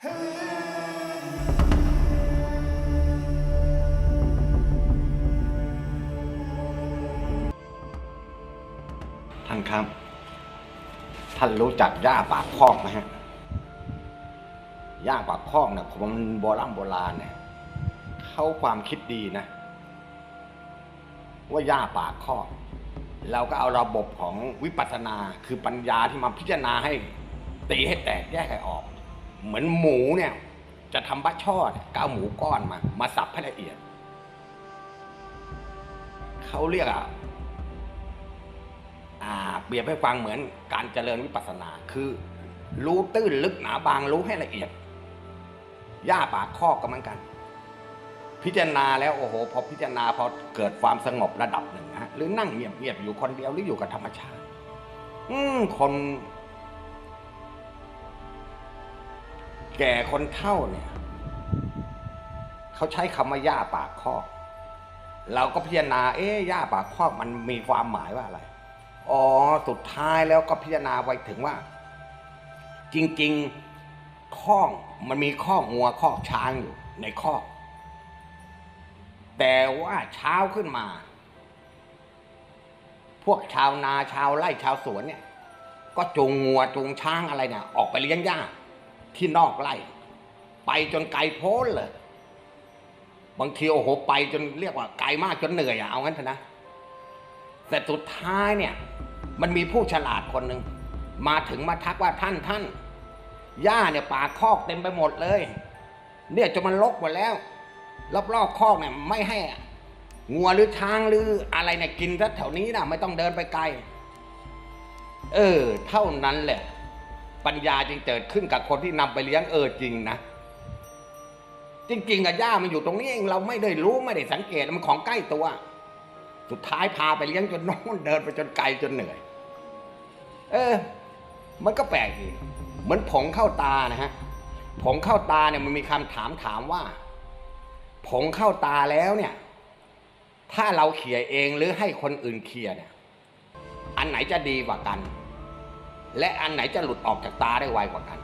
ท่านครับ ท่านรู้จักย่าปากคอกไหมฮะย่าปากคอกเนี่ยคนโบราณโบราณเนี่ยเขาความคิดดีนะ ว่าย่าปากคอก เราก็เอาระบบของวิปัสสนาคือปัญญาที่มาพิจารณาให้ ตีให้แตกแยกให้ออก เหมือนหมูเนี่ย จะทำบัชช่อเนี่ยก็เอาหมูก้อนมา มาสับให้ละเอียด เขาเรียกอะอ่าเปรียบให้ฟังเหมือนการเจริญวิปัสสนา คือ รู้ตื้นลึกหนาบางรู้ให้ละเอียดย่าปากคอกก็เหมือนกัน พิจารณาแล้วโอ้โห พอพิจารณาพอเกิดความสงบระดับหนึ่งนะฮะหรือนั่งเงียบๆอยู่คนเดียวหรืออยู่กับธรรมชาติ อืมคน แก่คนเฒ่าเนี่ย เขาใช้คำว่าย่าปากคอก เราก็พิจารณา เอ๊ย่าปากคอกมันมีความหมายว่าอะไร อ๋อ สุดท้ายแล้วก็พิจารณาไว้ถึงว่า จริง ๆข้องมันมีข้องัวข้อช้างอยู่ในข้อ แต่ว่าเช้าขึ้นมา พวกชาวนาชาวไร่ชาวสวนเนี่ย ก็จูงงัวจูงช้างอะไรเนี่ยออกไปเลี้ยงหญ้า ที่นอกไร่ไปจนไกลโพ้นเลย บางทีโอ้โหไปจนเรียกว่าไกลมากจนเหนื่อยอะเอางั้นเถอะนะแต่สุดท้ายเนี่ย มันมีผู้ฉลาดคนหนึ่งมาถึงมาทักว่าท่านท่านหญ้าเนี่ยป่าคอกเต็มไปหมดเลย เนี่ยจะมันลกหมดแล้วรอบๆคอกเนี่ยไม่ให้งัวหรือช้างหรืออะไรเนี่ยกินซะแถวนี้นะไม่ต้องเดินไปไกล เออ เท่านั้นแหละ ปัญญาจึงเกิดขึ้นกับคนที่นำไปเลี้ยงเออจริงนะจริงๆอะหญ้ามันอยู่ตรงนี้เองเราไม่ได้รู้ไม่ได้สังเกตมันของใกล้ตัว สุดท้ายพาไปเลี้ยงจนโน้นเดินไปจนไกลจนเหนื่อย เออ มันก็แปลกดีเหมือนผงเข้าตานะฮะผงเข้าตาเนี่ยมันมีคำถามถามว่า ผงเข้าตาแล้วเนี่ย ถ้าเราเขี่ยเองหรือให้คนอื่นเขี่ยเนี่ย อันไหนจะดีกว่ากัน และอันไหนจะหลุดออกจากตาได้ไวกว่ากัน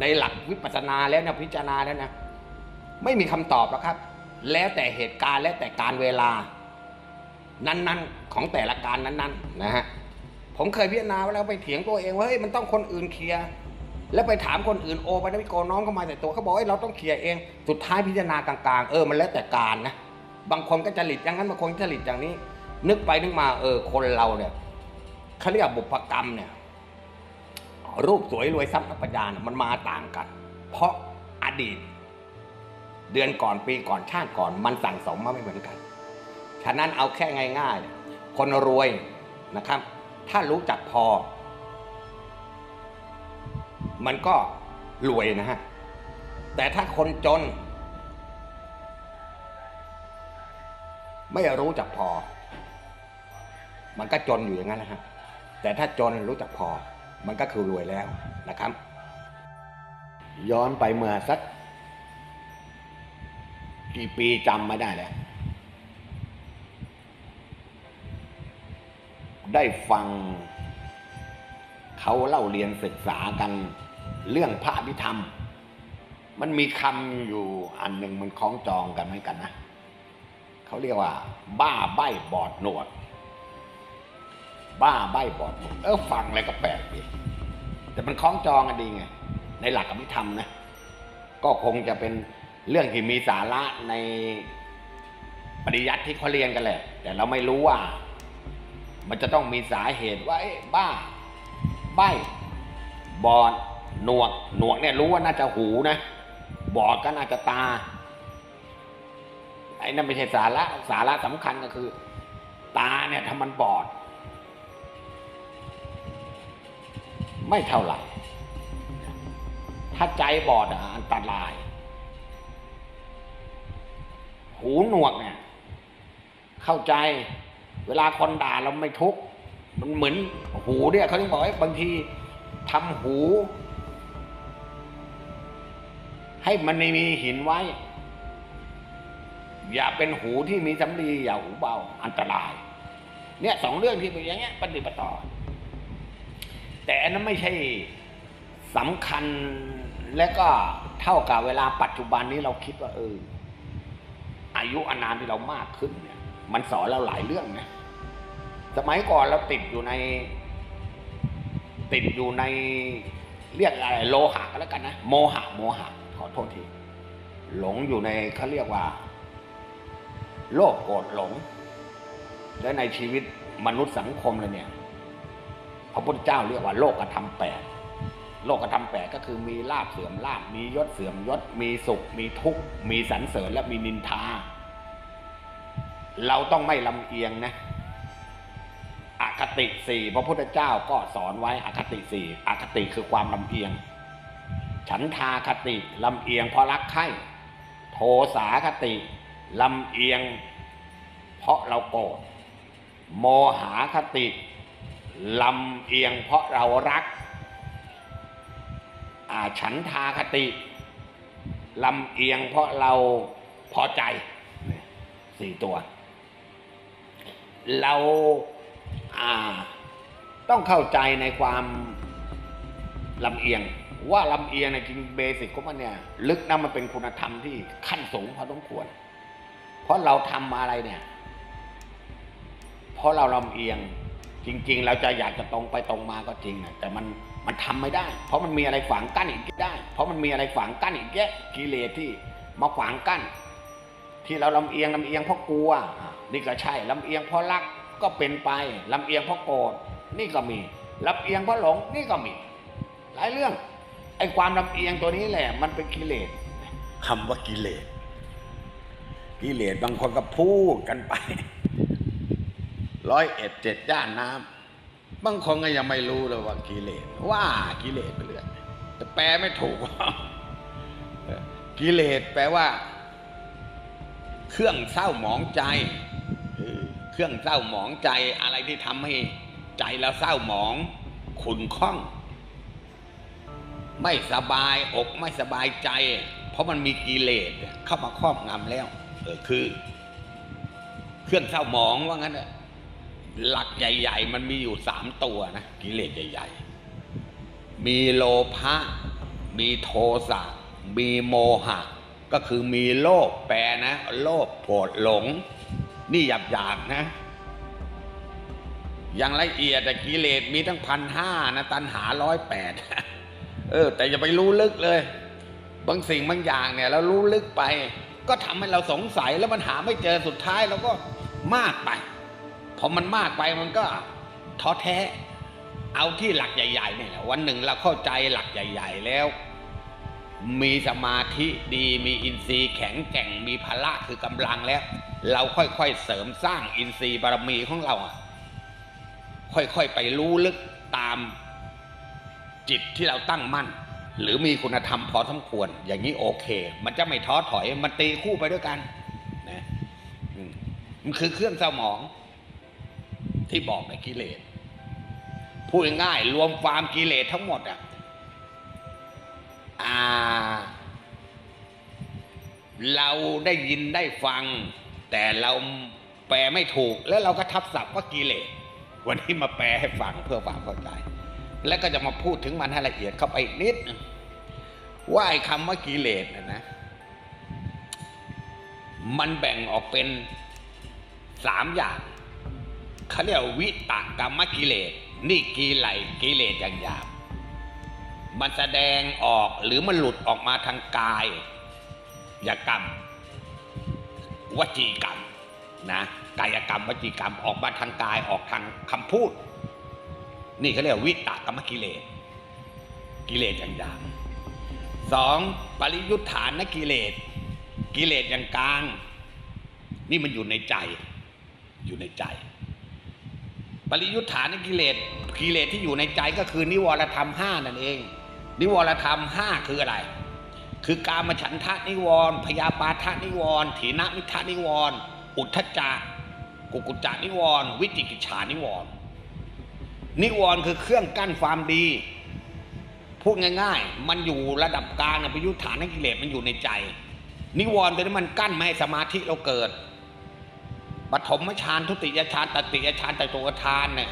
ในหลักวิปัสสนาแล้วนะพิจารณาแล้วนะ ไม่มีคำตอบหรอกครับ แล้วแต่เหตุการณ์และแต่การเวลา นั้นๆ ของแต่ละการนั้นๆนะฮะผมเคยพิจารณาแล้วไปเถียงตัวเองว่าเฮ้ยมันต้องคนอื่นเคลียร์แล้วไปถามคนอื่นโอไปนะพี่โกน้องเข้ามาแต่ตัวเขาบอกเฮ้ยเราต้องเคลียร์เอง สุดท้ายพิจารณากลางๆ เออมันแล้วแต่การนะบางคนก็จริตอย่างนั้นบางคนจริตอย่างนี้ นึกไปนึกมาเออคนเราเนี่ย เขาเรียกบุพกรรมเนี่ย รูปสวยรวยทรัพย์นักปัญญาเนี่ยมันมาต่างกัน เพราะอดีต เดือนก่อนปีก่อนชาติก่อน มันสั่งสมมาไม่เหมือนกัน ฉะนั้นเอาแค่ง่าย ๆ คนรวยนะครับ ถ้ารู้จักพอ มันก็รวยนะฮะ แต่ถ้าคนจน ไม่รู้จักพอ มันก็จนอยู่อย่างนั้นแหละฮะ แต่ถ้าจนรู้จักพอ มันก็คือรวยแล้วนะครับ ย้อนไปเมื่อสักกี่ปีจำไม่ได้แล้วได้ฟัง เขาเล่าเรียนศึกษากันเรื่องพระพิธรรม มันมีคำอยู่อันหนึ่งมันคล้องจองกันเหมือนกันนะ เขาเรียกว่า บ้าใบบอดหนวด บ้าใบบอดหนวดเออฟังอะไรก็แปลกดีแต่มันคล้องจองกันดีไง ในหลักอภิธรรมนะ ก็คงจะเป็นเรื่องที่มีสาระในปริยัติที่เขาเรียนกันแหละ แต่เราไม่รู้ว่า มันจะต้องมีสาเหตุว่าบ้า ใบบอดหนวกหนวกเนี่ยรู้ว่าน่าจะหูนะ บอดก็น่าจะตาไอ้นั่นไม่ใช่สาระสาระสำคัญก็คือ ตาเนี่ยถ้ามันบอด ไม่เท่าไหร่ ถ้าใจบอดอันตราย หูหนวกเนี่ย เข้าใจ เวลาคนด่าเราไม่ทุกข์มันเหมือนหูเนี่ยเขาถึงบอกว่าบางทีทำหู ให้มันไม่มีหินไว้ อย่าเป็นหูที่มีสำลีอย่าหูเบาอันตราย เนี่ยสองเรื่องที่เป็นอย่างเงี้ยปฏิปต่อ แต่อันนั้นไม่ใช่สำคัญและก็เท่ากับเวลาปัจจุบันนี้เราคิดว่าเอออายุอานามที่เรามากขึ้นเนี่ย มันสอนเราหลายเรื่องนะสมัยก่อนเราติดอยู่ใน ติดอยู่ในเรียกอะไรโลหะก็แล้วกันนะโมหะโมหะ ขอโทษทีหลงอยู่ในเขาเรียกว่า โลภโกรธหลง และในชีวิตมนุษย์สังคมเลยเนี่ย พระพุทธเจ้าเรียกว่าโลกธรรมแปดโลกธรรมแปดก็คือมีลาบเสื่อมลาบมียศเสื่อมยศ มีสุข มีทุกข์ มีสรรเสริญและมีนินทา เราต้องไม่ลำเอียงนะอคติสี่พระพุทธเจ้าก็สอนไว้อคติสี่อคติคือความลำเอียง ฉันทาคติลำเอียงเพราะรักใคร่โทสาคติลำเอียง เพราะเราโกรธโมหาคติ ลำเอียงเพราะเรารักฉันทาคติลำเอียงเพราะเราพอใจสี่ตัว เราต้องเข้าใจในความลำเอียง ว่าลำเอียงในจริงเบสิกของมันเนี่ยลึกนะมันเป็นคุณธรรมที่ขั้นสูงพอสมควร เพราะเราทำอะไรเนี่ย เพราะเราลำเอียง จริง ๆ เราจะอยากจะตรงไปตรงมาก็จริงนะแต่มันมันทำไม่ได้ เพราะมันมีอะไรฝังกั้นอีกได้ เพราะมันมีอะไรฝังกั้นอีกแยะกิเลสที่มาขวางกั้น ที่เราลำเอียงลำเอียงเพราะกลัวนี่ก็ใช่ลำเอียงเพราะรักก็เป็นไปลำเอียงเพราะโกรธนี่ก็มีลำเอียงเพราะหลงนี่ก็มี หลายเรื่องไอ้ความลำเอียงตัวนี้แหละ มันเป็นกิเลสคำว่ากิเลสกิเลสบางคนก็พูดกันไป ร้อยเอ็ดเจ็ดย่านน้ำบางคนก็ยังไม่รู้เลยว่ากิเลสว่ากิเลสไปเรื่อยแต่แปลไม่ถูกกิเลสแปลว่า เครื่องเศร้าหมองใจเครื่องเศร้าหมองใจอะไรที่ทำให้ใจเราเศร้าหมองขุ่นข้อง ไม่สบายอกไม่สบายใจ เพราะมันมีกิเลสเข้ามาครอบงำแล้ว เออคือ เครื่องเศร้าหมองว่างั้นเถอะ หลักใหญ่ ๆ มันมีอยู่สามตัวนะกิเลสใหญ่ ๆ มีโลภะมีโทสะมีโมหะ ก็คือมีโลภแปลนะ โลภโกรธหลง นี่หยาบๆนะ อย่างละเอียดแต่กิเลสมีทั้งพันห้านะตันหาร้อยแปดเออ แต่อย่าไปรู้ลึกเลย บางสิ่งบางอย่างเนี่ยเรารู้ลึกไป ก็ทำให้เราสงสัยแล้วมันหาไม่เจอสุดท้ายเราก็มากไป พอมันมากไปมันก็ท้อแท้ เอาที่หลักใหญ่ๆเนี่ยแหละวันหนึ่งเราเข้าใจหลักใหญ่ ๆ แล้ว มีสมาธิดีมีอินทรีย์แข็งแกร่งมีพละคือกำลังแล้ว เราค่อยๆเสริมสร้างอินทรีย์บารมีของเราอะค่อยๆไปรู้ลึกตามจิตที่เราตั้งมั่น หรือมีคุณธรรมพอสมควร อย่างนี้โอเค มันจะไม่ท้อถอยมันตีคู่ไปด้วยกันนะมมันคือเครื่องสมอง ที่บอกในกิเลสพูดง่ายรวมความกิเลสทั้งหมดอะเราได้ยินได้ฟัง แต่เราแปลไม่ถูก แล้วเราก็ทับศัพท์ว่ากิเลสวันนี้มาแปลให้ฟังเพื่อความเข้าใจ แล้วก็จะมาพูดถึงมันให้ละเอียดเข้าไปอีกนิดนึงว่าไอ้คำว่ากิเลสนะนะ มันแบ่งออกเป็นสามอย่าง เขาเรียกวิตกรรมกิเลส นี่กีไหลกิเลสอย่างหยาบมันแสดงออกหรือมันหลุดออกมาทางกายยกรรม วจีกรรมนะกายกรรม วจีกรรมออกมาทางกายออกทางคำพูด นี่เขาเรียกวิตกรรมกิเลส กิเลสอย่างหยาบสองปริยุทธานกิเลส กิเลสอย่างกลาง นี่มันอยู่ในใจอยู่ในใจ ปริยุทธานกิเลสกิเลสที่อยู่ในใจก็คือนิวรธรรมห้านั่นเอง นิวรธรรมห้าคืออะไร คือการมฉันทะนิวรณ์พยาปาทะนิวรณ์ถีนมิทะนิวรณ์อุทธจักกุกุจจานิวรณ์วิจิกิจฉานิวรณ์นิวรณ์คือเครื่องกั้นความดี พูดง่าย ๆ มันอยู่ระดับกลางนะประยุทธานกิเลสมันอยู่ในใจ นิวรณ์ตัวนี้มันกั้นไม่ให้สมาธิเราเกิด ปฐมฌานทุติยฌานตติยฌานตตุวฌานเนี่ย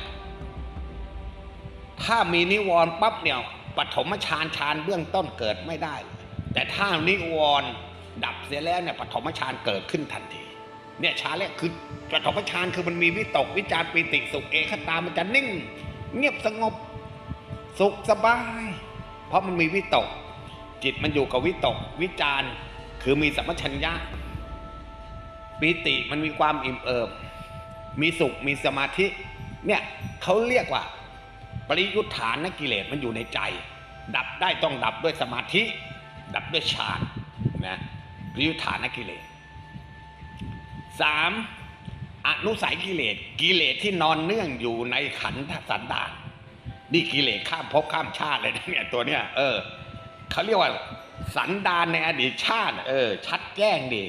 ถ้ามีนิวรณ์ปั๊บเนี่ยปฐมฌานฌานเบื้องต้นเกิดไม่ได้ แต่ถ้านิวรณ์ดับเสียแล้วเนี่ยปฐมฌานเกิดขึ้นทันทีเนี่ยฌานแรกคือปฐมฌานคือมันมีวิตกวิจารปิติสุขเอกตามันจะนิ่ง เงียบสงบสุขสบาย เพราะมันมีวิตก จิตมันอยู่กับวิตกวิจารคือมีสัมปชัญญะ ปิติมันมีความอิ่มเอิบ มีสุขมีสมาธิ เนี่ยเขาเรียกว่า ปริยุทธานนกิเลสมันอยู่ในใจ ดับได้ต้องดับด้วยสมาธิ ดับด้วยฌานนะปริยุทธานนกิเลสสามอนุสัยกิเลสกิเลสที่นอนเนื่องอยู่ในขันธสันดานนี่กิเลสข้ามภพข้ามชาติเลยนะเนี่ยตัวเนี้ยเออเขาเรียกว่าสันดานในอดีตชาติ เออ ชัดแจ้งดี